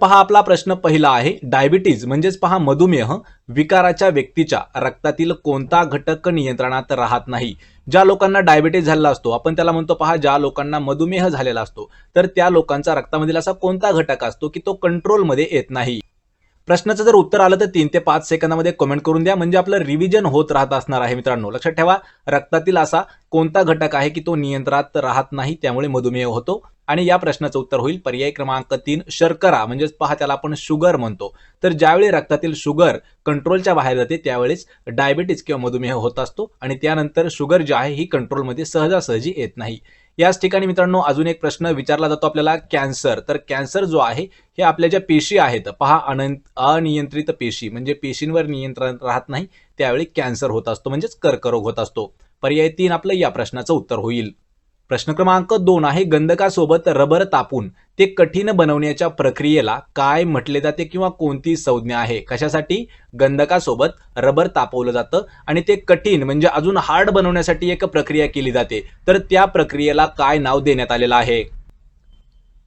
पहा आपला प्रश्न पहिला आहे. डायबिटीज म्हणजेच पहा मधुमेह विकाराच्या व्यक्तीच्या रक्तातील कोणता घटक नियंत्रणात राहत नाही. ज्या लोकांना डायबिटीज झालेला असतो आपण त्याला म्हणतो पहा ज्या लोकांना मधुमेह झालेला असतो तर त्या लोकांचा रक्तामधील असा कोणता घटक असतो की तो कंट्रोलमध्ये येत नाही. प्रश्नाचं जर उत्तर आलं तर तीन ते पाच सेकंदामध्ये कमेंट करून द्या. म्हणजे आपलं रिव्हिजन होत राहत असणार आहे मित्रांनो. लक्षात ठेवा रक्तातील असा कोणता घटक आहे की तो नियंत्रणात राहत नाही त्यामुळे मधुमेह होतो. आणि या प्रश्नाचं उत्तर होईल पर्याय क्रमांक तीन शर्करा. म्हणजेच पहा त्याला आपण शुगर म्हणतो. तर ज्यावेळी रक्तातील शुगर कंट्रोलच्या बाहेर जाते त्यावेळेस डायबिटीज किंवा मधुमेह होत असतो. आणि त्यानंतर शुगर जी आहे ही कंट्रोलमध्ये सहजासहजी येत नाही. याच ठिकाणी मित्रांनो अजून एक प्रश्न विचारला जातो आपल्याला कॅन्सर. तर कॅन्सर जो आहे हे आपल्या ज्या पेशी आहेत पहा अनियंत्रित पेशी म्हणजे पेशींवर नियंत्रण राहत नाही त्यावेळी कॅन्सर होत असतो म्हणजेच कर्करोग होत असतो. पर्याय तीन आपलं या प्रश्नाचं उत्तर होईल. प्रश्न क्रमांक दोन आहे गंधकासोबत रबर तापून. ते कठीण बनवण्याच्या प्रक्रियेला काय म्हटले जाते किंवा कोणती संज्ञा आहे? कशासाठी? गंधकासोबत रबर तापवलं जातं आणि ते कठीण म्हणजे अजून हार्ड बनवण्यासाठी एक प्रक्रिया केली जाते. तर त्या प्रक्रियेला काय नाव देण्यात आलेलं आहे?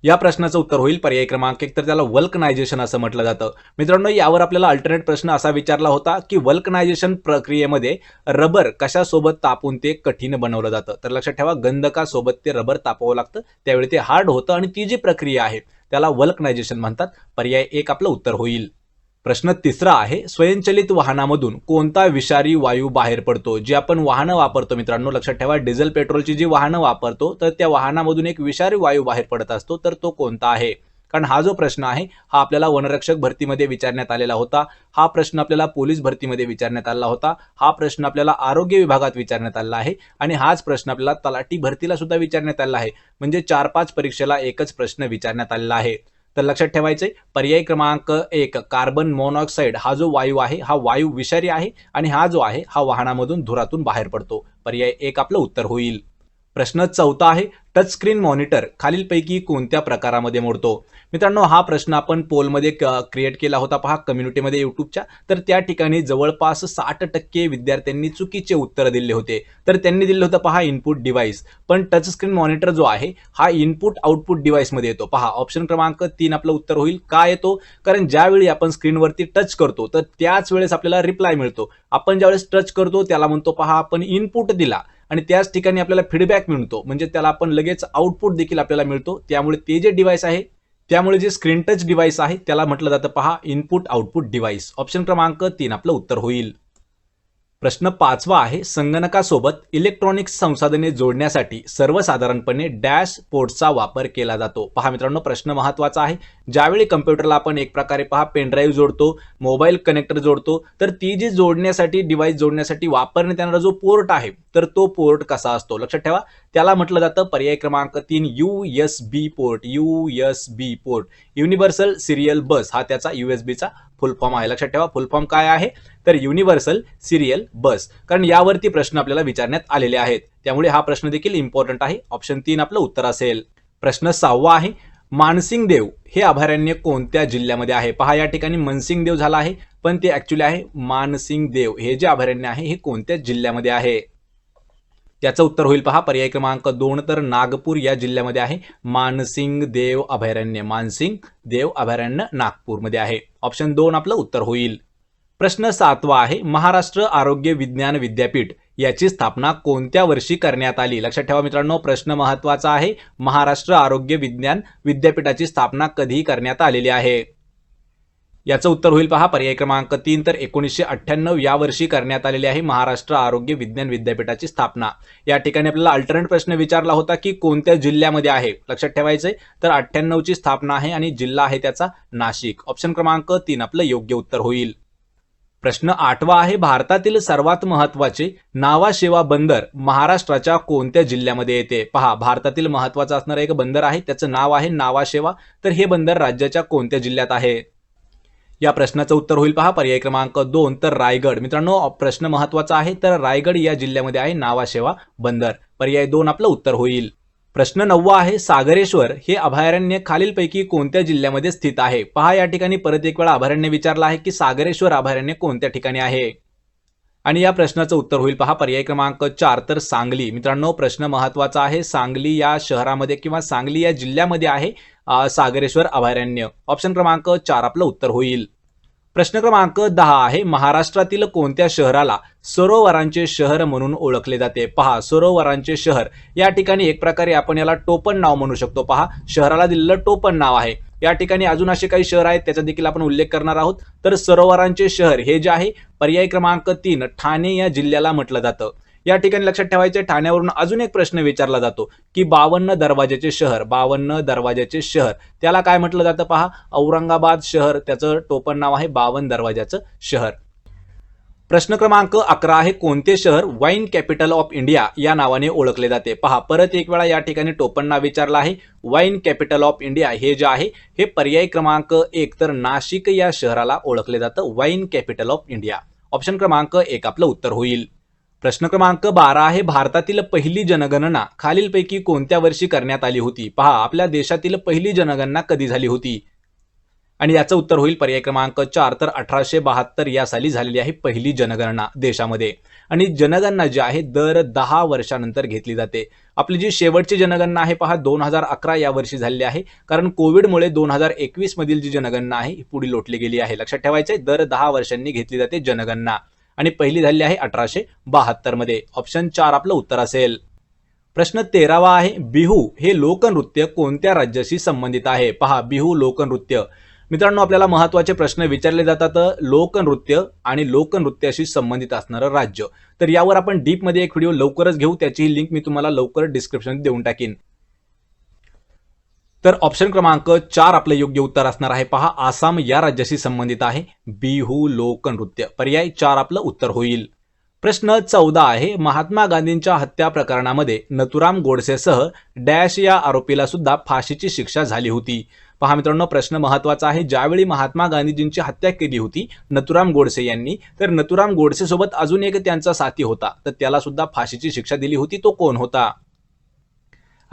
या प्रश्नाचं उत्तर होईल पर्याय क्रमांक एक. तर त्याला वल्कनायझेशन असं म्हटलं जातं. मित्रांनो यावर आपल्याला अल्टरनेट प्रश्न असा विचारला होता की वल्कनायझेशन प्रक्रियेमध्ये रबर कशासोबत तापून ते कठीण बनवलं जातं? तर लक्षात ठेवा गंधकासोबत ते रबर तापवावं लागतं. त्यावेळी ते हार्ड होतं आणि ती जी प्रक्रिया आहे त्याला वल्कनायझेशन म्हणतात. पर्याय एक आपलं उत्तर होईल. प्रश्न तिसरा आहे स्वयंचलित वाहनामधून कोणता विषारी वायू बाहेर पडतो? जे आपण वाहनं वापरतो मित्रांनो लक्षात ठेवा डिझेल पेट्रोलची जी वाहनं वापरतो तर त्या वाहनामधून एक विषारी वायू बाहेर पडत असतो तर तो कोणता आहे? कारण हा जो प्रश्न आहे हा आपल्याला वनरक्षक भरतीमध्ये विचारण्यात आलेला होता हा प्रश्न आपल्याला पोलीस भरतीमध्ये विचारण्यात आला होता हा प्रश्न आपल्याला आरोग्य विभागात विचारण्यात आला आहे आणि हाच प्रश्न आपल्याला तलाठी भरतीला सुद्धा विचारण्यात आला आहे म्हणजे चार पाच परीक्षेला एकच प्रश्न विचारण्यात आलेला आहे. तर लक्षात ठेवायचंय पर्याय क्रमांक एक कार्बन मोनॉक्साईड हा जो वायू आहे हा वायू विषारी आहे आणि हा जो आहे हा वाहनामधून धुरातून बाहेर पडतो. पर्याय एक आपलं उत्तर होईल. प्रश्न चौथा आहे टच स्क्रीन मॉनिटर खालीलपैकी कोणत्या प्रकारामध्ये मोडतो? मित्रांनो हा प्रश्न आपण पोलमध्ये क्रिएट केला होता पहा कम्युनिटीमध्ये युट्यूबच्या तर त्या ठिकाणी जवळपास साठ टक्के विद्यार्थ्यांनी चुकीचे उत्तर दिले होते. तर त्यांनी दिलं होतं पहा इनपुट डिव्हाइस पण टच स्क्रीन मॉनिटर जो आहे हा इनपुट आउटपुट डिव्हाइसमध्ये येतो. पहा ऑप्शन क्रमांक तीन आपलं उत्तर होईल. का येतो? कारण ज्यावेळी आपण स्क्रीनवरती टच करतो तर त्याच वेळेस आपल्याला रिप्लाय मिळतो. आपण ज्यावेळेस टच करतो त्याला म्हणतो पहा आपण इनपुट दिला. आणि त्याच ठिकाणी आपल्याला फीडबॅक मिळतो. म्हणजे त्याला आपण लगेच आउटपुट देखील आपल्याला मिळतो. त्यामुळे ते जे डिव्हाइस आहे त्यामुळे जे स्क्रीन टच डिव्हाइस आहे त्याला म्हटलं जातं पहा इनपुट आउटपुट डिव्हाइस ऑप्शन क्रमांक तीन आपलं उत्तर होईल. प्रश्न पाचवा आहे संगणकासोबत इलेक्ट्रॉनिक संसाधने जोडण्यासाठी सर्वसाधारणपणे डॅश पोर्टचा वापर केला जातो. पहा मित्रांनो प्रश्न महत्त्वाचा आहे. ज्यावेळी कम्प्युटरला आपण एक प्रकारे पहा पेनड्राईव्ह जोडतो मोबाईल कनेक्टर जोडतो तर ती जी जोडण्यासाठी डिव्हाइस जोडण्यासाठी वापरण्यात येणारा जो पोर्ट आहे तर तो पोर्ट कसा असतो? लक्षात ठेवा. त्याला म्हटलं जातं पर्याय क्रमांक तीन U S B port U S B port universal serial bus हा त्याचा यू एस फुल फॉर्म आहे. लक्षात ठेवा फुल फॉर्म काय आहे? तर युनिव्हर्सल सिरियल बस कारण यावरती प्रश्न आपल्याला विचारण्यात आलेले आहेत. त्यामुळे हा प्रश्न देखील इम्पॉर्टंट आहे. ऑप्शन तीन आपलं उत्तर असेल. प्रश्न सहावा आहे मानसिंग देव हे अभयारण्य कोणत्या जिल्ह्यामध्ये आहे? पहा या ठिकाणी मनसिंग देव झाला आहे पण ते ऍक्च्युली आहे मानसिंग देव हे जे अभयारण्य आहे हे कोणत्या जिल्ह्यामध्ये आहे? त्याचं उत्तर होईल पहा पर्याय क्रमांक दोन तर नागपूर या जिल्ह्यामध्ये आहे मानसिंग देव अभयारण्य. मानसिंग देव अभयारण्य नागपूरमध्ये आहे. ऑप्शन दोन आपलं उत्तर होईल. प्रश्न सातवा आहे महाराष्ट्र आरोग्य विज्ञान विद्यापीठ याची स्थापना कोणत्या वर्षी करण्यात आली? लक्षात ठेवा मित्रांनो प्रश्न महत्त्वाचा आहे. महाराष्ट्र आरोग्य विज्ञान विद्यापीठाची स्थापना कधी करण्यात आलेली आहे? याचं उत्तर होईल पहा पर्याय क्रमांक तीन तर एकोणीसशे अठ्ठ्याण्णव या वर्षी करण्यात आलेली आहे महाराष्ट्र आरोग्य विज्ञान विद्यापीठाची स्थापना. या ठिकाणी आपल्याला अल्टरनेट प्रश्न विचारला होता की कोणत्या जिल्ह्यामध्ये आहे? लक्षात ठेवायचंय तर अठ्ठ्याण्णवची स्थापना आहे आणि जिल्हा आहे त्याचा नाशिक. ऑप्शन क्रमांक तीन आपलं योग्य उत्तर होईल. प्रश्न आठवा आहे भारतातील सर्वात महत्त्वाचे नावाशेवा बंदर महाराष्ट्राच्या कोणत्या जिल्ह्यामध्ये येते? पहा भारतातील महत्वाचं असणारं एक बंदर आहे त्याचं नाव आहे नावाशेवा. तर हे बंदर राज्याच्या कोणत्या जिल्ह्यात आहे? या प्रश्नाचं उत्तर होईल पहा पर्याय क्रमांक दोन तर रायगड. मित्रांनो प्रश्न महत्त्वाचा आहे तर रायगड या जिल्ह्यामध्ये आहे नावाशेवा बंदर. पर्याय दोन आपलं उत्तर होईल. प्रश्न नववा आहे सागरेश्वर हे अभयारण्य खालीलपैकी कोणत्या जिल्ह्यामध्ये स्थित आहे? पहा या ठिकाणी परत एक वेळा अभयारण्य विचारला आहे की सागरेश्वर अभयारण्य कोणत्या ठिकाणी आहे? आणि या प्रश्नाचं उत्तर होईल. पहा पर्याय क्रमांक चार तर सांगली. मित्रांनो प्रश्न महत्त्वाचा आहे. सांगली या शहरामध्ये किंवा सांगली या जिल्ह्यामध्ये आहे सागरेश्वर अभयारण्य. ऑप्शन क्रमांक चार आपलं उत्तर होईल. प्रश्न क्रमांक दहा आहे महाराष्ट्रातील कोणत्या शहराला सरोवरांचे शहर म्हणून ओळखले जाते? पहा सरोवरांचे शहर. या ठिकाणी एक प्रकारे आपण याला टोपण नाव म्हणू शकतो. पहा शहराला दिलेलं टोपण नाव आहे. या ठिकाणी अजून असे काही शहर आहेत त्याचा देखील आपण उल्लेख करणार आहोत. तर सरोवरांचे शहर हे जे आहे पर्याय क्रमांक तीन ठाणे या जिल्ह्याला म्हटलं जातं. या ठिकाणी लक्षात ठेवायचे ठाण्यावरून अजून एक प्रश्न विचारला जातो की बावन्न दरवाजाचे शहर बावन्न दरवाजाचे शहर त्याला काय म्हटलं जातं पहा? औरंगाबाद शहर त्याचं टोपण नाव आहे बावन दरवाजाचं शहर. प्रश्न क्रमांक अकरा आहे कोणते शहर वाईन कॅपिटल ऑफ इंडिया या नावाने ओळखले जाते? पहा परत एक वेळा या ठिकाणी टोपण नाव विचारलं आहे वाईन कॅपिटल ऑफ इंडिया हे जे आहे हे पर्याय क्रमांक एक तर नाशिक या शहराला ओळखले जातं wine capital of India. Option क्रमांक एक आपलं उत्तर होईल. प्रश्न क्रमांक बारा आहे भारतातील पहिली जनगणना. खालीलपैकी कोणत्या वर्षी करण्यात आली होती? पहा आपल्या देशातील पहिली जनगणना कधी झाली होती? आणि याचं उत्तर होईल पर्याय क्रमांक चार तर अठराशे बहात्तर या साली झालेली आहे पहिली जनगणना देशामध्ये. आणि जनगणना जी आहे दर दहा वर्षानंतर घेतली जाते. आपली जी शेवटची जनगणना आहे पहा दोन हजार अकरा या वर्षी झालेली आहे. कारण कोविडमुळे दोन हजार एकवीस मधील जी जनगणना आहे ही पुढे लोटली गेली आहे. लक्षात ठेवायचं आहे दर दहा वर्षांनी घेतली जाते जनगणना. आणि पहिली झालेली आहे अठराशे बहात्तरमध्ये. ऑप्शन चार आपलं उत्तर असेल. प्रश्न तेरावा आहे बिहू हे लोकनृत्य कोणत्या राज्याशी संबंधित आहे? पहा बिहू लोकनृत्य. मित्रांनो आपल्याला महत्त्वाचे प्रश्न विचारले जातात लोकनृत्य आणि लोकनृत्याशी संबंधित असणारं राज्य. तर यावर आपण डीपमध्ये एक व्हिडिओ लवकरच घेऊ त्याची लिंक मी तुम्हाला लवकर डिस्क्रिप्शन देऊन टाकीन. तर ऑप्शन क्रमांक चार आपलं योग्य उत्तर असणार आहे. पहा आसाम या राज्याशी संबंधित आहे. बिहू लोकनृत्य. पर्याय चार आपलं उत्तर होईल. प्रश्न चौदा आहे. महात्मा गांधींच्या हत्या प्रकरणामध्ये नथुराम गोडसेसह डॅश या आरोपीला सुद्धा फाशीची शिक्षा झाली होती. पहा मित्रांनो प्रश्न महत्त्वाचा आहे. ज्यावेळी महात्मा गांधीजींची हत्या केली होती नथुराम गोडसे यांनी तर नथुराम गोडसे सोबत अजून एक त्यांचा साथी होता. तर त्याला सुद्धा फाशीची शिक्षा दिली होती. तो कोण होता?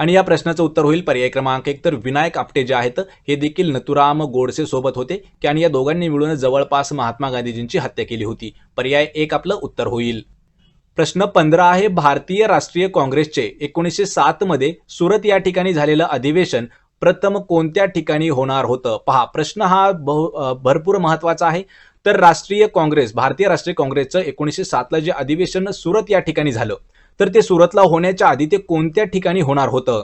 आणि या प्रश्नाचं उत्तर होईल पर्याय क्रमांक एक. तर विनायक आपटे जे आहेत हे देखील नथुराम गोडसे सोबत होते की आणि या दोघांनी मिळून जवळपास महात्मा गांधीजींची हत्या केली होती. पर्याय एक आपलं उत्तर होईल. प्रश्न पंधरा आहे भारतीय राष्ट्रीय काँग्रेसचे एकोणीसशे सात मध्ये सुरत या ठिकाणी झालेलं अधिवेशन प्रथम कोणत्या ठिकाणी होणार होतं? पहा प्रश्न हा बहु भरपूर महत्त्वाचा आहे. तर राष्ट्रीय काँग्रेस भारतीय राष्ट्रीय काँग्रेसचं एकोणीसशे सातला जे अधिवेशन सुरत या ठिकाणी झालं तर ते सुरतला होण्याच्या आधी ते कोणत्या ठिकाणी होणार होतं?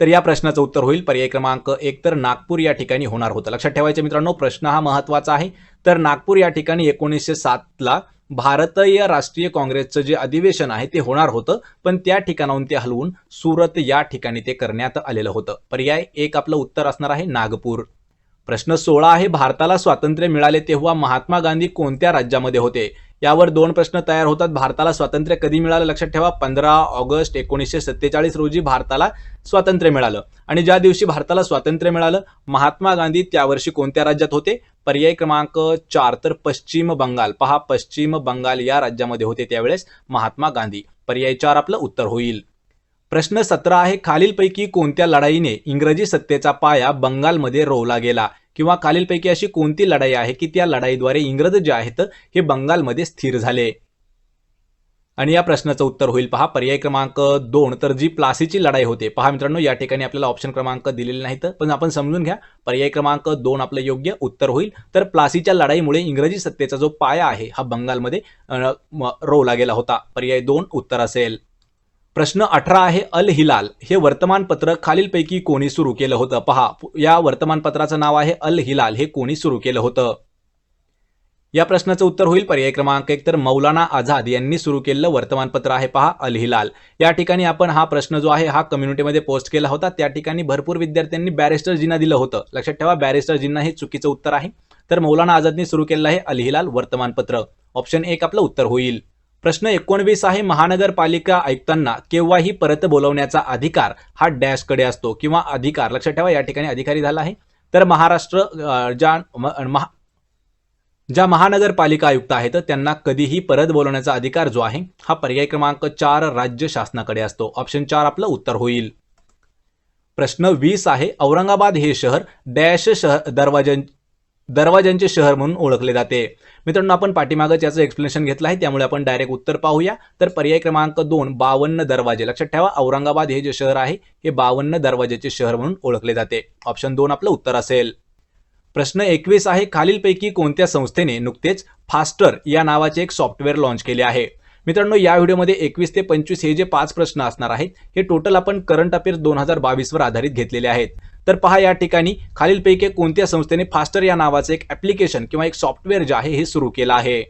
तर या प्रश्नाचं उत्तर होईल. पर्याय क्रमांक एक तर नागपूर या ठिकाणी होणार होतं. लक्षात ठेवायचं मित्रांनो प्रश्न हा महत्त्वाचा आहे. तर नागपूर या ठिकाणी एकोणीसशे सातला भारतीय राष्ट्रीय काँग्रेसचं जे अधिवेशन आहे ते होणार होतं पण त्या ठिकाणाहून ते हलवून सुरत या ठिकाणी ते करण्यात आलेलं होतं. पर्याय एक आपलं उत्तर असणार आहे नागपूर. प्रश्न सोळा आहे भारताला स्वातंत्र्य मिळाले तेव्हा महात्मा गांधी कोणत्या राज्यामध्ये होते? यावर दोन प्रश्न तयार होतात. भारताला स्वातंत्र्य कधी मिळालं? लक्षात ठेवा पंधरा ऑगस्ट एकोणीसशे सत्तेचाळीस रोजी भारताला स्वातंत्र्य मिळालं. आणि ज्या दिवशी भारताला स्वातंत्र्य मिळालं महात्मा गांधी त्या वर्षी कोणत्या राज्यात होते? पर्याय क्रमांक चार तर पश्चिम बंगाल. पहा पश्चिम बंगाल या राज्यामध्ये होते त्यावेळेस महात्मा गांधी. पर्याय चार आपलं उत्तर होईल. प्रश्न सतरा आहे खालीलपैकी कोणत्या लढाईने इंग्रजी सत्तेचा पाया बंगालमध्ये रोवला गेला? किंवा खालीलपैकी अशी कोणती लढाई आहे की त्या लढाईद्वारे इंग्रज जे आहेत हे बंगालमध्ये स्थिर झाले? आणि या प्रश्नाचं उत्तर होईल. पहा पर्याय क्रमांक दोन. तर जी प्लासीची लढाई होते पहा मित्रांनो या ठिकाणी आपल्याला ऑप्शन क्रमांक दिलेले नाहीत पण आपण समजून घ्या. पर्याय क्रमांक दोन आपलं योग्य उत्तर होईल. तर प्लासीच्या लढाईमुळे इंग्रजी सत्तेचा जो पाया आहे हा बंगालमध्ये म- रोवला गेला होता. पर्याय दोन उत्तर असेल. प्रश्न अठरा आहे अल हिलाल. हे वर्तमानपत्र खालीलपैकी कोणी सुरू केलं होतं? पहा या वर्तमानपत्राचं नाव आहे अल हिलाल. हे कोणी सुरू केलं होतं? या प्रश्नाचं उत्तर होईल पर्याय क्रमांक एक. तर मौलाना आझाद यांनी सुरू केलेलं वर्तमानपत्र आहे पहा अल हिलाल. या ठिकाणी आपण हा प्रश्न जो आहे हा कम्युनिटीमध्ये पोस्ट केला होता. त्या ठिकाणी भरपूर विद्यार्थ्यांनी बॅरिस्टरजींना दिलं होतं. लक्षात ठेवा बॅरिस्टरजींना हे चुकीचं उत्तर आहे. तर मौलाना आझादनी सुरू केलेलं आहे अल हिलाल वर्तमानपत्र. ऑप्शन एक आपलं उत्तर होईल. प्रश्न एकोणवीस आहे. महानगरपालिका आयुक्तांना केव्हाही परत बोलवण्याचा अधिकार हा डॅशकडे असतो किंवा अधिकार. लक्षात ठेवा या ठिकाणी अधिकारी झाला आहे. तर महाराष्ट्र ज्या म- महा ज्या महानगरपालिका आयुक्त आहेत त्यांना कधीही परत बोलवण्याचा अधिकार जो आहे हा पर्याय क्रमांक चार राज्य शासनाकडे असतो. ऑप्शन चार आपलं उत्तर होईल. प्रश्न वीस आहे. औरंगाबाद हे शहर डॅश शहर दरवाज्यां दरवाजांचे शहर म्हणून ओळखले जाते. मित्रांनो आपण पाठीमागच याचं एक्सप्लेनेशन घेतलं आहे त्यामुळे आपण डायरेक्ट उत्तर पाहूया. तर पर्याय क्रमांक दोन बावन्न दरवाजे. लक्षात ठेवा औरंगाबाद हे जे शहर आहे हे बावन्न दरवाजेचे शहर म्हणून ओळखले जाते. ऑप्शन दोन आपलं उत्तर असेल. प्रश्न एकवीस आहे खालीलपैकी कोणत्या संस्थेने नुकतेच फास्टर या नावाचे एक सॉफ्टवेअर लॉन्च केले आहे? मित्रांनो या व्हिडिओमध्ये एकवीस ते पंचवीस हे जे पाच प्रश्न असणार आहेत हे टोटल आपण करंट अफेअर्स दोन हजार बावीसवर आधारित घेतलेले आहेत. तर पहा या ठिकाणी खालीलपैकी कोणत्या संस्थेने फास्टर या नावाचं एक ॲप्लिकेशन किंवा एक सॉफ्टवेअर जे आहे हे सुरू केलं आहे?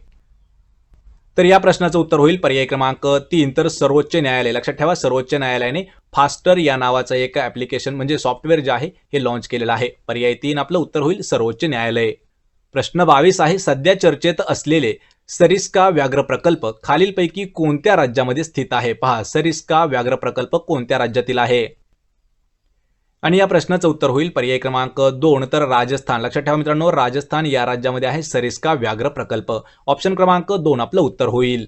तर या प्रश्नाचं उत्तर होईल पर्याय क्रमांक तीन. तर सर्वोच्च न्यायालय लक्षात ठेवा सर्वोच्च न्यायालयाने फास्टर या नावाचं एक ॲप्लिकेशन म्हणजे सॉफ्टवेअर जे आहे हे लॉन्च केलेलं आहे. पर्याय तीन आपलं उत्तर होईल सर्वोच्च न्यायालय. प्रश्न बावीस आहे सध्या चर्चेत असलेले सरिस्का व्याघ्र प्रकल्प खालीलपैकी कोणत्या राज्यामध्ये स्थित आहे? पहा सरिस्का व्याघ्र प्रकल्प कोणत्या राज्यातील आहे? आणि या प्रश्नाचं उत्तर होईल पर्याय क्रमांक दोन. तर राजस्थान. लक्षात ठेवा मित्रांनो राजस्थान या राज्यामध्ये आहे सरिस्का व्याघ्र प्रकल्प. ऑप्शन क्रमांक दोन आपलं उत्तर होईल.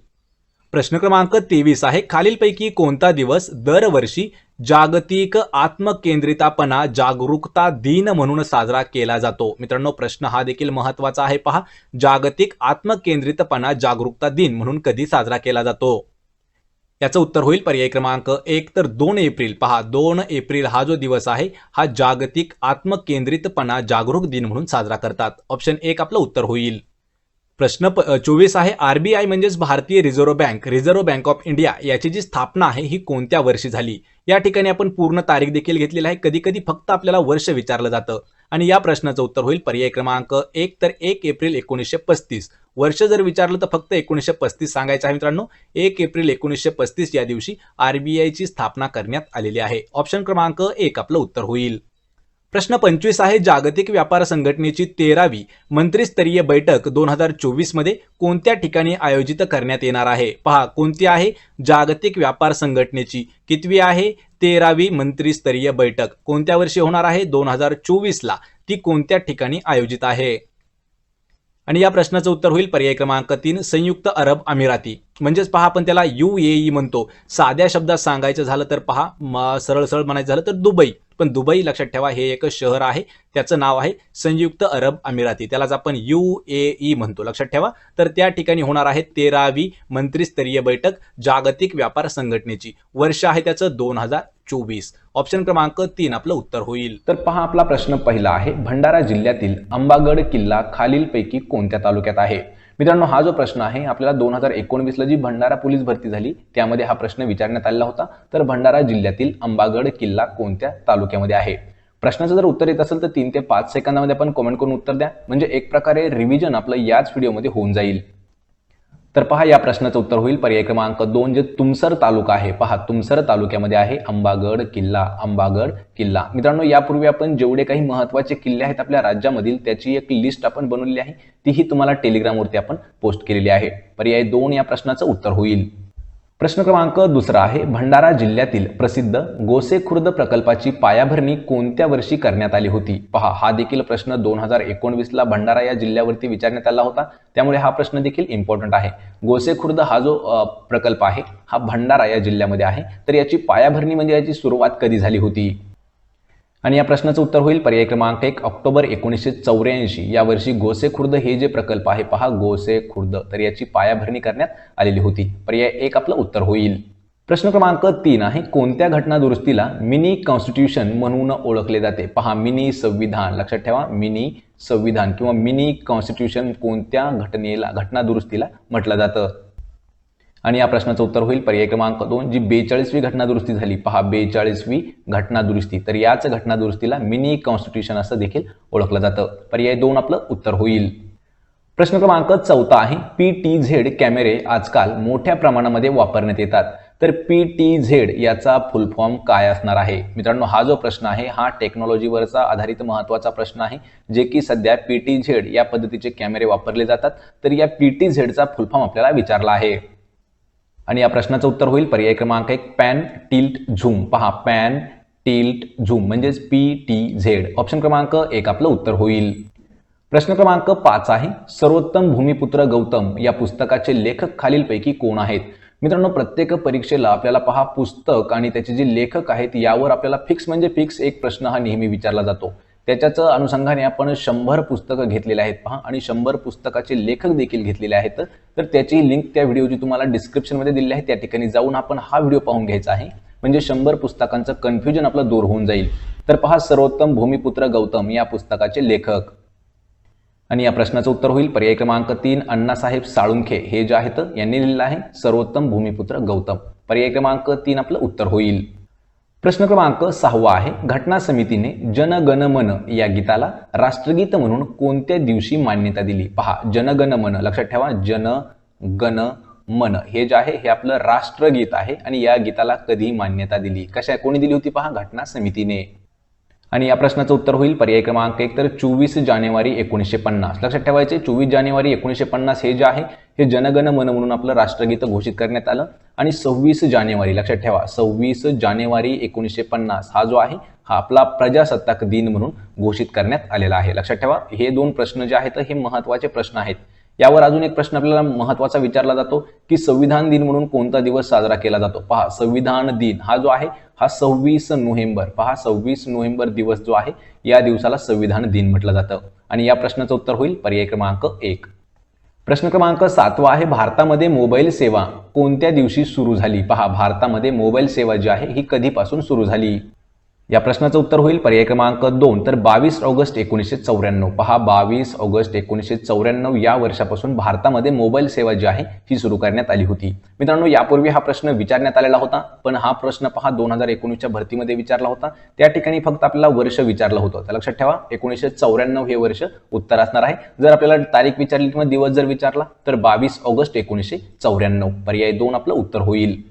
प्रश्न क्रमांक तेवीस आहे खालीलपैकी कोणता दिवस दरवर्षी जागतिक आत्मकेंद्रितापणा जागरूकता दिन म्हणून साजरा केला जातो? मित्रांनो प्रश्न हा देखील महत्त्वाचा आहे. पहा जागतिक आत्मकेंद्रितपणा जागरूकता दिन म्हणून कधी साजरा केला जातो? याचं उत्तर होईल पर्याय क्रमांक एक तर दोन एप्रिल. पहा दोन एप्रिल हा जो दिवस आहे हा जागतिक आत्मकेंद्रितपणा जागरूक दिन म्हणून साजरा करतात. ऑप्शन एक आपलं उत्तर होईल. प्रश्न चोवीस आहे आरबीआय म्हणजेच भारतीय reserve bank reserve bank of India याची जी स्थापना आहे ही कोणत्या वर्षी झाली? या ठिकाणी आपण पूर्ण तारीख देखील घेतलेली आहे. कधी कधी फक्त आपल्याला वर्ष विचारलं जातं. आणि या प्रश्नाचं उत्तर होईल पर्याय क्रमांक एक तर एक एप्रिल एकोणीसशे पस्तीस. वर्ष जर विचारलं तर फक्त एकोणीसशे पस्तीस सांगायचं आहे मित्रांनो. एक एप्रिल एकोणीसशे पस्तीस या दिवशी आरबीआयची स्थापना करण्यात आलेली आहे. ऑप्शन क्रमांक एक आपलं उत्तर होईल. प्रश्न पंचवीस आहे जागतिक व्यापार संघटनेची तेरावी मंत्रिस्तरीय बैठक दोन हजार चोवीसमध्ये कोणत्या ठिकाणी आयोजित करण्यात येणार आहे? पहा कोणती आहे? जागतिक व्यापार संघटनेची. कितवी आहे? तेरावी मंत्रीस्तरीय बैठक. कोणत्या वर्षी होणार आहे? दोन हजार चोवीसला. ती कोणत्या ठिकाणी आयोजित आहे? आणि या प्रश्नाचं उत्तर होईल पर्याय क्रमांक तीन संयुक्त अरब अमिराती. म्हणजेच पहा आपण त्याला यू ए म्हणतो. साध्या शब्दात सांगायचं झालं तर पहा सरळ सरळ म्हणायचं झालं तर दुबई. पण दुबई लक्षात ठेवा हे एक शहर आहे त्याचं नाव आहे संयुक्त अरब अमिराती. त्यालाच आपण यू ए ई म्हणतो लक्षात ठेवा. तर त्या ठिकाणी होणार आहे तेरावी मंत्रिस्तरीय बैठक जागतिक व्यापार संघटनेची. वर्ष आहे त्याचं दोन हजार चोवीस. ऑप्शन क्रमांक तीन आपलं उत्तर होईल. तर पहा आपला प्रश्न पहिला आहे भंडारा जिल्ह्यातील अंबागड किल्ला खालीलपैकी कोणत्या तालुक्यात आहे? मित्रांनो हा जो प्रश्न आहे आपल्याला दोन हजार एकोणवीसला जी भंडारा पोलीस भरती झाली त्यामध्ये हा प्रश्न विचारण्यात आलेला होता. तर भंडारा जिल्ह्यातील अंबागड किल्ला कोणत्या तालुक्यामध्ये आहे? प्रश्नाचं जर उत्तर येत असेल तर तीन ते पाच सेकंदामध्ये आपण कमेंट करून उत्तर द्या. म्हणजे एक प्रकारे रिव्हिजन आपलं याच व्हिडिओमध्ये होऊन जाईल. तर पहा या प्रश्नाचं उत्तर होईल. पर्याय क्रमांक दोन जे तुमसर तालुका आहे. पहा तुमसर तालुक्यामध्ये आहे अंबागड किल्ला. अंबागड किल्ला. मित्रांनो यापूर्वी आपण जेवढे काही महत्त्वाचे किल्ले आहेत आपल्या राज्यामधील त्याची एक लिस्ट आपण बनवलेली आहे. तीही तुम्हाला टेलिग्रामवरती आपण पोस्ट केलेली आहे. पर्याय दोन या प्रश्नाचं उत्तर होईल. प्रश्न क्रमांक दुसरा आहे. भंडारा जिल्ह्यातील प्रसिद्ध गोसे खुर्द प्रकल्पाची पायाभरणी कोणत्या वर्षी करण्यात आली होती? पहा हा देखील प्रश्न दोन हजार एकोणवीसला भंडारा या जिल्ह्यावरती विचारण्यात आला होता. त्यामुळे हा प्रश्न देखील इम्पॉर्टंट आहे. गोसे खुर्द हा जो प्रकल्प आहे हा भंडारा या जिल्ह्यामध्ये आहे. तर याची पायाभरणी म्हणजे याची सुरुवात कधी झाली होती? आणि या प्रश्नाचं उत्तर होईल पर्याय क्रमांक एक ऑक्टोबर एकोणीसशे चौऱ्याऐंशी. या वर्षी गोसे खुर्द हे जे प्रकल्प आहे पहा गोसे खुर्द. तर याची पायाभरणी करण्यात आलेली होती. पर्याय एक आपलं उत्तर होईल. प्रश्न क्रमांक तीन आहे कोणत्या घटना दुरुस्तीला मिनी कॉन्स्टिट्यूशन म्हणून ओळखले जाते? पहा मिनी संविधान. लक्षात ठेवा मिनी संविधान किंवा मिनी कॉन्स्टिट्यूशन कोणत्या घटनेला घटना दुरुस्तीला म्हटलं जातं? आणि या प्रश्नाचं उत्तर होईल पर्याय क्रमांक दोन जी बेचाळीसवी घटनादुरुस्ती झाली. पहा बेचाळीसवी घटनादुरुस्ती. तर याच घटनादुरुस्तीला मिनी कॉन्स्टिट्यूशन असं देखील ओळखलं जातं. पर्याय दोन आपलं उत्तर होईल. प्रश्न क्रमांक चौथा आहे पी टी झेड कॅमेरे आजकाल मोठ्या प्रमाणामध्ये वापरण्यात येतात. तर पी टी झेड याचा फुल फॉर्म काय असणार आहे? मित्रांनो हा जो प्रश्न आहे हा टेक्नॉलॉजीवरचा आधारित महत्त्वाचा प्रश्न आहे जे की सध्या पी टी झेड या पद्धतीचे कॅमेरे वापरले जातात. तर या पी टी झेडचा फुल फॉर्म आपल्याला विचारला आहे. आणि या प्रश्नाचं उत्तर होईल पर्याय क्रमांक एक पॅन टिल्ट झूम. पहा पॅन टिल्ट झूम. म्हणजेच पी टी झेड. ऑप्शन क्रमांक एक आपलं उत्तर होईल. प्रश्न क्रमांक पाच आहे. सर्वोत्तम भूमिपुत्र गौतम या पुस्तकाचे लेखक खालीलपैकी कोण आहेत? मित्रांनो प्रत्येक परीक्षेला आपल्याला पहा पुस्तक आणि त्याचे जे लेखक आहेत यावर आपल्याला फिक्स म्हणजे फिक्स एक प्रश्न हा नेहमी विचारला जातो. त्याच्याच अनुषंगाने आपण शंभर पुस्तकं घेतलेली आहेत पहा. आणि शंभर पुस्तकाचे लेखक देखील घेतलेले आहेत. तर त्याची लिंक त्या व्हिडिओची तुम्हाला डिस्क्रिप्शनमध्ये दिली आहे त्या ठिकाणी जाऊन आपण हा व्हिडिओ पाहून घ्यायचा आहे. म्हणजे शंभर पुस्तकांचं कन्फ्युजन आपलं दूर होऊन जाईल. तर पहा सर्वोत्तम भूमिपुत्र गौतम या पुस्तकाचे लेखक. आणि या प्रश्नाचं उत्तर होईल. पर्याय क्रमांक तीन अण्णासाहेब साळुंखे. हे जे आहेत यांनी लिहिलेलं आहे सर्वोत्तम भूमिपुत्र गौतम. पर्याय क्रमांक तीन आपलं उत्तर होईल. प्रश्न क्रमांक सहावा आहे. घटना समितीने जन गण मन या गीताला राष्ट्रगीत म्हणून कोणत्या दिवशी मान्यता दिली? पहा जन गण मन लक्षात ठेवा जन गण मन हे जे आहे हे आपलं राष्ट्रगीत आहे आणि या गीताला कधी मान्यता दिली? कशा कोणी दिली होती पहा? घटना समितीने. आणि या प्रश्नाचं उत्तर होईल. पर्याय क्रमांक एक तर चोवीस जानेवारी एकोणीसशे पन्नास. लक्षात ठेवायचे चोवीस जानेवारी एकोणीसशे पन्नास हे जे आहे हे जनगण मन म्हणून आपलं राष्ट्रगीत घोषित करण्यात आलं. आणि सव्वीस जानेवारी लक्षात ठेवा सव्वीस जानेवारी एकोणीसशे पन्नास हा जो आहे हा आपला प्रजासत्ताक दिन म्हणून घोषित करण्यात आलेला आहे. लक्षात ठेवा हे दोन प्रश्न जे आहेत हे महत्त्वाचे प्रश्न आहेत. यावर अजून एक प्रश्न आपल्याला महत्त्वाचा विचारला जातो की संविधान दिन म्हणून कोणता दिवस साजरा केला जातो? पहा संविधान दिन हा जो आहे हा सव्वीस नोव्हेंबर. पहा सव्वीस नोव्हेंबर दिवस जो आहे या दिवसाला संविधान दिन म्हटलं जातं. आणि या प्रश्नाचं उत्तर होईल पर्याय क्रमांक एक. प्रश्न क्रमांक सातवा आहे भारतामध्ये मोबाईल सेवा कोणत्या दिवशी सुरू झाली? पहा भारतामध्ये मोबाईल सेवा जी आहे ही कधीपासून सुरू झाली? या प्रश्नाचं उत्तर होईल. पर्याय क्रमांक दोन. तर बावीस ऑगस्ट एकोणीसशे चौऱ्याण्णव. पहा बावीस ऑगस्ट एकोणीसशे चौऱ्याण्णव या वर्षापासून भारतामध्ये मोबाईल सेवा जी आहे ही सुरू करण्यात आली होती. मित्रांनो यापूर्वी हा प्रश्न विचारण्यात आलेला होता पण हा प्रश्न पहा दोन हजार एकोणीसच्या भरतीमध्ये विचारला होता. त्या ठिकाणी फक्त आपल्याला वर्ष विचारलं होतं. तर लक्षात ठेवा एकोणीसशे चौऱ्याण्णव हे वर्ष उत्तर असणार आहे. जर आपल्याला तारीख विचारली किंवा दिवस जर विचारला तर बावीस ऑगस्ट एकोणीसशे चौऱ्याण्णव. पर्याय दोन आपलं उत्तर होईल.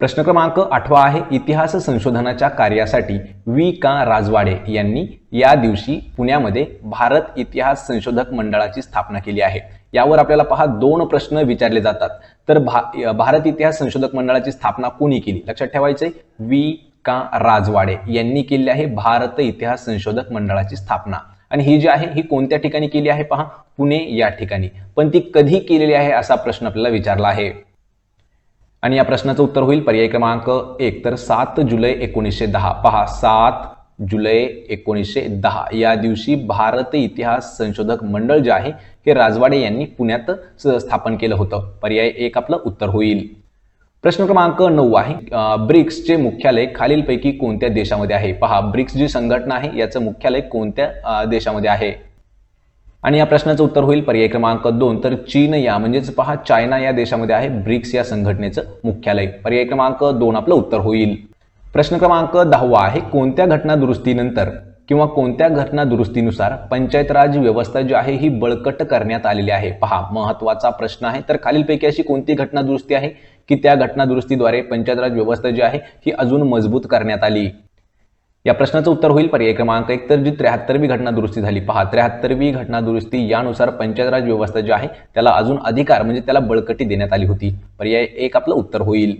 प्रश्न क्रमांक आठवा आहे इतिहास संशोधनाच्या कार्यासाठी वी का राजवाडे यांनी या दिवशी पुण्यामध्ये भारत इतिहास संशोधक मंडळाची स्थापना केली आहे. यावर आपल्याला पहा दोन प्रश्न विचारले जातात. तर भा भारत इतिहास संशोधक मंडळाची स्थापना कोणी केली? लक्षात ठेवायचे वी का राजवाडे यांनी केली आहे भारत इतिहास संशोधक मंडळाची स्थापना. आणि ही जी आहे ही कोणत्या ठिकाणी केली आहे पहा पुणे या ठिकाणी. पण ती कधी केलेली आहे असा प्रश्न आपल्याला विचारला आहे. आणि या प्रश्नाचं उत्तर होईल पर्याय क्रमांक एक. तर सात जुलै एकोणीसशे दहा. पहा सात जुलै एकोणीसशे दहा. या दिवशी भारत इतिहास संशोधक मंडळ जे आहे हे राजवाडे यांनी पुण्यात स- स्थापन केलं होतं. पर्याय एक आपलं उत्तर होईल. प्रश्न क्रमांक नऊ आहे. ब्रिक्सचे मुख्यालय खालीलपैकी कोणत्या देशामध्ये आहे? पहा ब्रिक्स जी संघटना आहे याचं मुख्यालय कोणत्या देशामध्ये आहे? आणि या प्रश्नाचं उत्तर होईल पर्याय क्रमांक दोन. तर चीन या म्हणजेच पहा चायना या देशामध्ये आहे ब्रिक्स या संघटनेचं मुख्यालय. पर्याय क्रमांक दोन आपलं उत्तर होईल. प्रश्न क्रमांक दहावा आहे कोणत्या घटना दुरुस्तीनंतर किंवा कोणत्या घटना दुरुस्तीनुसार पंचायत राज व्यवस्था जी आहे ही बळकट करण्यात आलेली आहे? पहा महत्त्वाचा प्रश्न आहे. तर खालीलपैकी अशी कोणती घटना दुरुस्ती आहे की त्या घटना दुरुस्तीद्वारे पंचायत राज व्यवस्था जी आहे ही अजून मजबूत करण्यात आली? या प्रश्नाचं उत्तर होईल पर्याय क्रमांक एक तर जी त्र्याहत्तरवी घटना दुरुस्ती झाली. पहा त्र्याहत्तरवी घटना दुरुस्ती यानुसार पंचायत राज व्यवस्था जी आहे त्याला अजून अधिकार म्हणजे त्याला बळकटी देण्यात आली होती. पर्याय एक आपलं उत्तर होईल.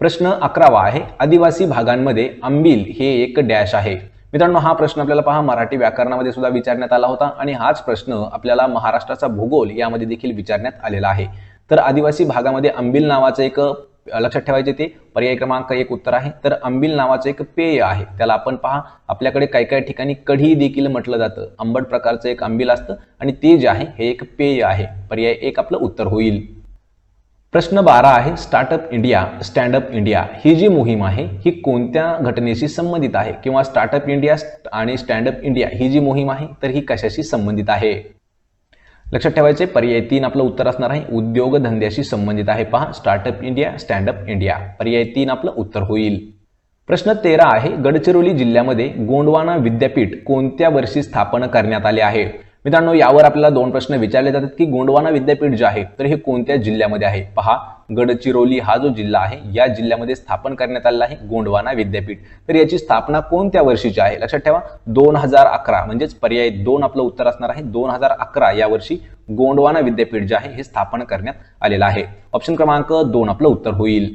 प्रश्न अकरावा आहे आदिवासी भागांमध्ये आंबील हे एक डॅश आहे. मित्रांनो हा प्रश्न आपल्याला पहा मराठी व्याकरणामध्ये सुद्धा विचारण्यात आला होता आणि हाच प्रश्न आपल्याला महाराष्ट्राचा भूगोल यामध्ये देखील विचारण्यात आलेला आहे. तर आदिवासी भागामध्ये आंबील नावाचं एक लक्षात ठेवायचे ते. पर्याय क्रमांक एक उत्तर आहे. तर अंबिल नावाचं एक पेय आहे. त्याला आपण पहा आपल्याकडे काही काही ठिकाणी कढी देखील म्हटलं जातं. आंबट प्रकारचं एक अंबिल असतं आणि ते जे आहे हे एक पेय आहे. पर्याय एक आपलं उत्तर होईल. प्रश्न बारा आहे स्टार्टअप इंडिया स्टँडअप इंडिया ही जी मोहीम आहे ही कोणत्या घटनेशी संबंधित आहे? किंवा स्टार्टअप इंडिया आणि स्टँडअप इंडिया ही जी मोहीम आहे तर ही कशाशी संबंधित आहे? लक्षात ठेवायचे पर्याय तीन आपलं उत्तर असणार आहे उद्योगधंद्याशी संबंधित आहे. पहा स्टार्टअप इंडिया स्टँडअप इंडिया पर्याय तीन आपलं उत्तर होईल. प्रश्न तेरा आहे गडचिरोली जिल्ह्यामध्ये गोंडवाना विद्यापीठ कोणत्या वर्षी स्थापन करण्यात आले आहे? मित्रांनो यावर आपल्याला दोन प्रश्न विचारले जातात की गोंडवाना विद्यापीठ जे आहे तर हे कोणत्या जिल्ह्यामध्ये आहे? पहा गडचिरोली हा जो जिल्हा आहे या जिल्ह्यामध्ये स्थापन करण्यात आलेला आहे गोंडवाना विद्यापीठ. तर याची स्थापना कोणत्या वर्षीची आहे? लक्षात ठेवा दोन हजार अकरा म्हणजेच पर्याय दोन आपलं उत्तर असणार आहे दोन हजार अकरा या वर्षी गोंडवाना विद्यापीठ जे आहे हे स्थापन करण्यात आलेलं आहे. ऑप्शन क्रमांक दोन आपलं उत्तर होईल.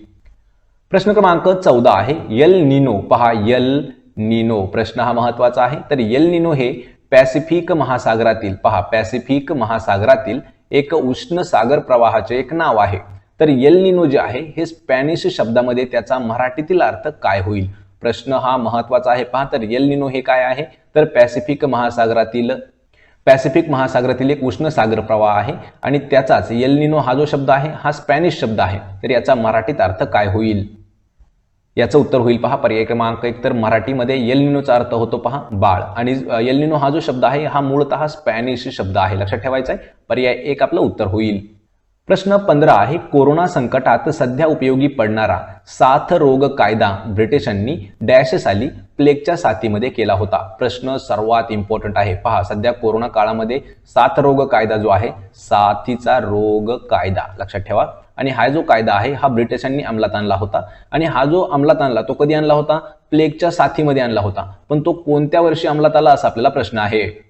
प्रश्न क्रमांक चौदा आहे यल निनो. पहा यल निनो प्रश्न हा महत्त्वाचा आहे. तर यल निनो हे पॅसिफिक महासागरातील पहा पॅसिफिक महासागरातील एक उष्ण सागर प्रवाहाचे एक नाव आहे. तर यल निनो जे आहे हे स्पॅनिश शब्दामध्ये त्याचा मराठीतील अर्थ काय होईल? प्रश्न हा महत्त्वाचा आहे. पहा तर येल निनो हे काय आहे? तर पॅसिफिक महासागरातील पॅसिफिक महासागरातील एक उष्ण सागर प्रवाह आहे आणि त्याचाच येल निनो हा जो शब्द आहे हा स्पॅनिश शब्द आहे. तर याचा मराठीत अर्थ काय होईल? याचं उत्तर होईल पहा. पर्याय क्रमांक एक तर मराठीमध्ये येलनिनोचा अर्थ होतो पहा बाळ. आणि येलनिनो हा जो शब्द आहे हा मूळतः स्पॅनिश शब्द आहे. लक्षात ठेवायचा आहे. पर्याय एक आपलं उत्तर होईल. प्रश्न पंधरा आहे कोरोना संकटात सध्या उपयोगी पडणारा साथ रोग कायदा ब्रिटिशांनी डॅश साली प्लेगच्या साथीमध्ये केला होता. प्रश्न सर्वात इम्पॉर्टंट आहे. पहा सध्या कोरोना काळामध्ये साथ रोग कायदा जो आहे साथीचा रोग कायदा. लक्षात ठेवा. आणि हा जो कायदा आहे हा ब्रिटिशांनी अंमलात आणला होता. आणि हा जो अंमलात आणला तो कधी आणला होता? प्लेगच्या साथीमध्ये आणला होता. पण तो कोणत्या वर्षी अंमलात आला असा आपल्याला प्रश्न आहे?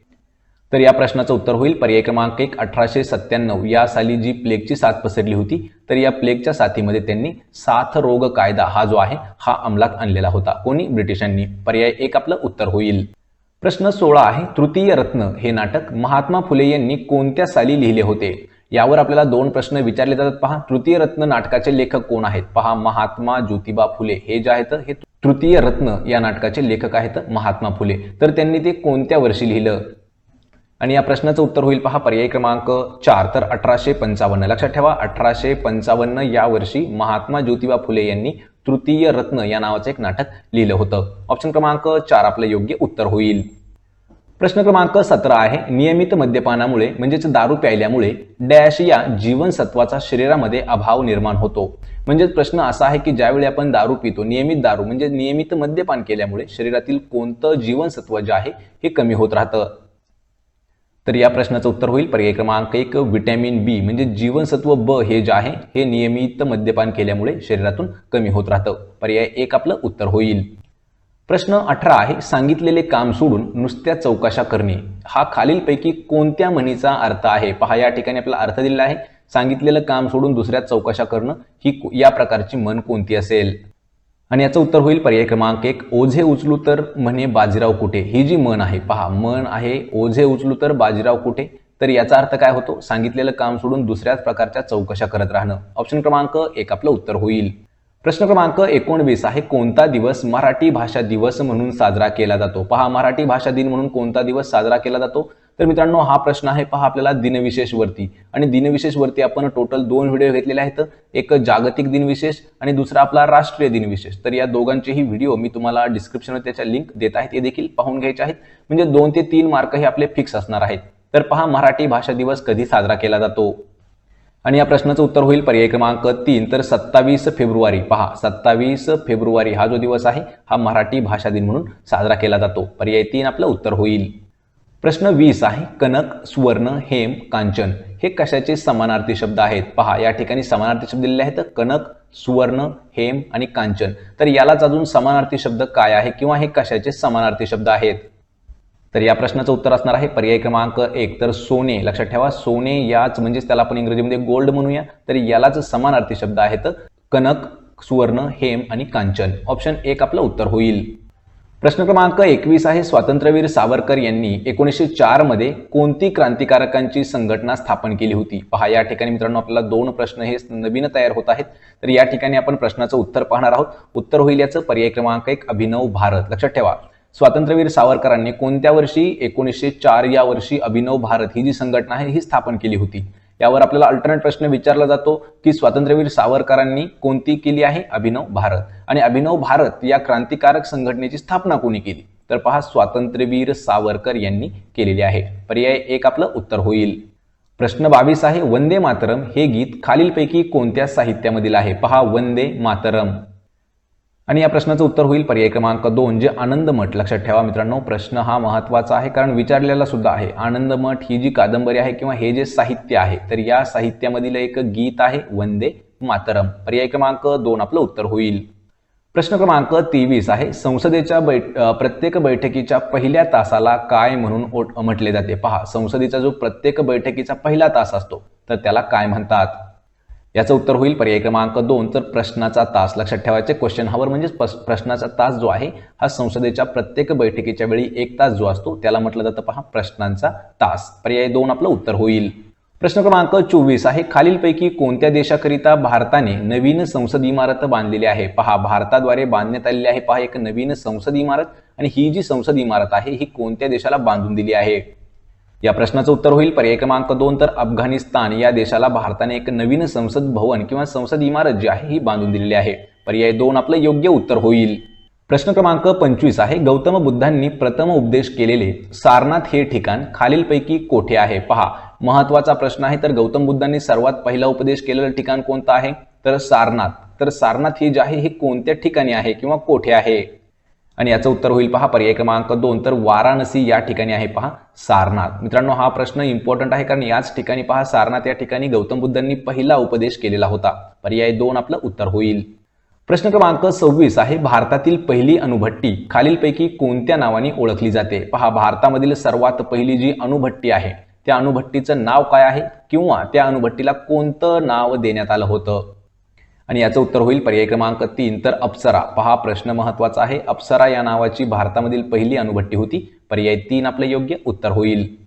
तर या प्रश्नाचं उत्तर होईल. पर्याय क्रमांक एक अठराशे सत्त्याण्णव. या साली जी प्लेगची साथ पसरली होती तर या प्लेगच्या साथीमध्ये त्यांनी साथ रोग कायदा हा जो आहे हा अंमलात आणलेला होता. कोणी? ब्रिटिशांनी. पर्याय एक आपलं उत्तर होईल. प्रश्न सोळा आहे तृतीय रत्न हे नाटक महात्मा फुले यांनी कोणत्या साली लिहिले होते? यावर आपल्याला दोन प्रश्न विचारले जातात. पहा तृतीय रत्न नाटकाचे लेखक कोण आहेत? पहा महात्मा ज्योतिबा फुले. हे जे आहेत हे तृतीय रत्न या नाटकाचे लेखक आहेत महात्मा फुले. तर त्यांनी ते कोणत्या वर्षी लिहिलं? आणि या प्रश्नाचं उत्तर होईल. पहा पर्याय क्रमांक चार. तर अठराशे पंचावन्न. लक्षात ठेवा अठराशे पंचावन्न या वर्षी महात्मा ज्योतिबा फुले यांनी तृतीय रत्न या नावाचं एक नाटक लिहिलं होतं. ऑप्शन क्रमांक चार आपलं योग्य उत्तर होईल. प्रश्न क्रमांक सतरा आहे. नियमित मद्यपानामुळे म्हणजेच दारू प्यायल्यामुळे डॅश या जीवनसत्वाचा शरीरामध्ये अभाव निर्माण होतो. म्हणजेच प्रश्न असा आहे की ज्यावेळी आपण दारू पितो नियमित दारू म्हणजे नियमित मद्यपान केल्यामुळे शरीरातील कोणतं जीवनसत्व जे आहे हे कमी होत राहतं? तर या प्रश्नाचं उत्तर होईल. पर्याय क्रमांक एक व्हिटॅमिन बी म्हणजे जीवनसत्व ब हे जे आहे हे नियमित मद्यपान केल्यामुळे शरीरातून कमी होत राहतं. पर्याय एक आपलं उत्तर होईल. प्रश्न अठरा आहे सांगितलेले काम सोडून नुसत्या चौकशा करणे. हा खालीलपैकी कोणत्या म्हणीचा अर्थ आहे? पहा या ठिकाणी आपला अर्थ दिलेला आहे. सांगितलेलं काम सोडून दुसऱ्या चौकशा करणं ही या प्रकारची मन कोणती असेल? आणि याचं उत्तर होईल पर्याय क्रमांक एक ओझे उचलू तर म्हणे बाजीराव कुठे? ही जी मन आहे पहा मन आहे ओझे उचलू तर बाजीराव कुठे? तर याचा अर्थ काय होतो? सांगितलेलं काम सोडून दुसऱ्याच प्रकारच्या चौकशा करत राहणं. ऑप्शन क्रमांक एक आपलं उत्तर होईल. प्रश्न क्रमांक एकोणवीस आहे कोणता दिवस मराठी भाषा दिवस म्हणून साजरा केला जातो? पहा मराठी भाषा दिन म्हणून कोणता दिवस साजरा केला जातो? तर मित्रांनो हा प्रश्न आहे पहा आपल्याला दिनविशेष वरती. आणि दिनविशेष वरती आपण टोटल दोन व्हिडिओ घेतलेले आहेत. एक जागतिक दिनविशेष आणि दुसरा आपला राष्ट्रीय दिनविशेष. तर या दोघांचेही व्हिडिओ मी तुम्हाला डिस्क्रिप्शनवर त्याच्या लिंक देत आहेत. ते देखील पाहून घ्यायचे आहेत. म्हणजे दोन ते तीन मार्क हे आपले फिक्स असणार आहेत. तर पहा मराठी भाषा दिवस कधी साजरा केला जातो? आणि या प्रश्नाचं उत्तर होईल पर्याय क्रमांक तीन. तर सत्तावीस फेब्रुवारी पहा सत्तावीस फेब्रुवारी हा जो दिवस आहे हा मराठी भाषा दिन म्हणून साजरा केला जातो. पर्याय तीन आपलं उत्तर होईल. प्रश्न वीस आहे कनक सुवर्ण हेम कांचन हे कशाचे समानार्थी शब्द आहेत? पहा या ठिकाणी समानार्थी शब्द दिलेले आहेत कनक सुवर्ण हेम आणि कांचन. तर यालाच अजून समानार्थी शब्द काय आहे किंवा हे कशाचे समानार्थी शब्द आहेत? तर या प्रश्नाचं उत्तर असणार आहे. पर्याय क्रमांक एक. तर सोने लक्षात ठेवा सोने याच म्हणजेच त्याला आपण इंग्रजीमध्ये गोल्ड म्हणूया. तर यालाच समानार्थी शब्द आहेत. कनक सुवर्ण हेम आणि कांचन. ऑप्शन एक आपलं उत्तर होईल. प्रश्न क्रमांक एकवीस आहे. स्वातंत्र्यवीर सावरकर यांनी एकोणीसशे चारमध्ये कोणती क्रांतिकारकांची संघटना स्थापन केली होती? पहा या ठिकाणी मित्रांनो आपल्याला दोन प्रश्न हे नवीन तयार होत आहेत. तर या ठिकाणी आपण प्रश्नाचं उत्तर पाहणार आहोत. उत्तर होईल याचं. पर्याय क्रमांक एक अभिनव भारत. लक्षात ठेवा. स्वातंत्र्यवीर सावरकरांनी कोणत्या वर्षी एकोणीसशे चार या वर्षी अभिनव भारत ही जी संघटना आहे ही स्थापन केली होती? यावर आपल्याला अल्टरनेट प्रश्न विचारला जातो की स्वातंत्र्यवीर सावरकरांनी कोणती केली आहे? अभिनव भारत. आणि अभिनव भारत या क्रांतिकारक संघटनेची स्थापना कोणी केली? तर पहा स्वातंत्र्यवीर सावरकर यांनी केलेली आहे. पर्याय एक आपलं उत्तर होईल. प्रश्न बावीस आहे वंदे मातरम हे गीत खालीलपैकी कोणत्या साहित्यामधील आहे? पहा वंदे मातरम. आणि या प्रश्नाचं उत्तर होईल पर्याय क्रमांक दोन जे आनंदमठ लक्षात ठेवा मित्रांनो प्रश्न हा महत्त्वाचा आहे कारण विचारलेला सुद्धा आहे. आनंदमठ ही जी कादंबरी आहे किंवा हे जे साहित्य आहे तर या साहित्यामधील एक गीत आहे वंदे मातरम. पर्याय क्रमांक दोन आपलं उत्तर होईल. प्रश्न क्रमांक तेवीस आहे संसदेच्या बैठ प्रत्येक बैठकीच्या पहिल्या तासाला काय म्हणून ओट म्हटले जाते? पहा संसदेचा जो प्रत्येक बैठकीचा पहिला तास असतो तर त्याला काय म्हणतात? याचं उत्तर होईल पर्याय क्रमांक दोन. तर प्रश्नाचा तास. लक्षात ठेवायचे क्वेश्चन हवर म्हणजेच प्रश्नाचा तास जो आहे हा संसदेच्या प्रत्येक बैठकीच्या वेळी एक तास जो असतो त्याला म्हटलं जातं पहा प्रश्नांचा तास. पर्याय दोन आपलं उत्तर होईल. प्रश्न क्रमांक चोवीस आहे खालीलपैकी कोणत्या देशाकरिता भारताने नवीन संसद इमारत बांधलेली आहे? पहा भारताद्वारे बांधण्यात आलेली आहे पहा एक नवीन संसद इमारत. आणि ही जी संसद इमारत आहे ही कोणत्या देशाला बांधून दिली आहे? या प्रश्नाचं उत्तर होईल. पर्याय क्रमांक दोन तर अफगाणिस्तान. या देशाला भारताने एक नवीन संसद भवन किंवा संसद इमारत जी आहे ही बांधून दिलेली आहे. पर्याय दोन आपलं योग्य उत्तर होईल. प्रश्न क्रमांक पंचवीस आहे. गौतम बुद्धांनी प्रथम उपदेश केलेले सारनाथ हे ठिकाण खालीलपैकी कोठे आहे? पहा. महत्त्वाचा प्रश्न आहे. तर गौतम बुद्धांनी सर्वात पहिला उपदेश केलेलं ठिकाण कोणतं आहे? तर सारनाथ. तर सारनाथ हे जे आहे हे कोणत्या ठिकाणी आहे किंवा कोठे आहे? आणि याचं उत्तर होईल पहा पर्याय क्रमांक दोन. तर वाराणसी या ठिकाणी आहे पहा सारनाथ. मित्रांनो हा प्रश्न इम्पॉर्टंट आहे कारण याच ठिकाणी पहा सारनाथ या ठिकाणी गौतम बुद्धांनी पहिला उपदेश केलेला होता. पर्याय दोन आपलं उत्तर होईल. प्रश्न क्रमांक सव्वीस आहे भारतातील पहिली अणुभट्टी. खालीलपैकी कोणत्या नावाने ओळखली जाते? पहा भारतामधील सर्वात पहिली जी अणुभट्टी आहे त्या अणुभट्टीचं नाव काय आहे? किंवा त्या अणुभट्टीला कोणतं नाव देण्यात आलं होतं? आणि याचं उत्तर होईल पर्याय क्रमांक तीन. तर अप्सरा. पहा प्रश्न महत्त्वाचा आहे. अप्सरा या नावाची भारतामधील पहिली अणुभट्टी होती. पर्याय तीन आपलं योग्य उत्तर होईल.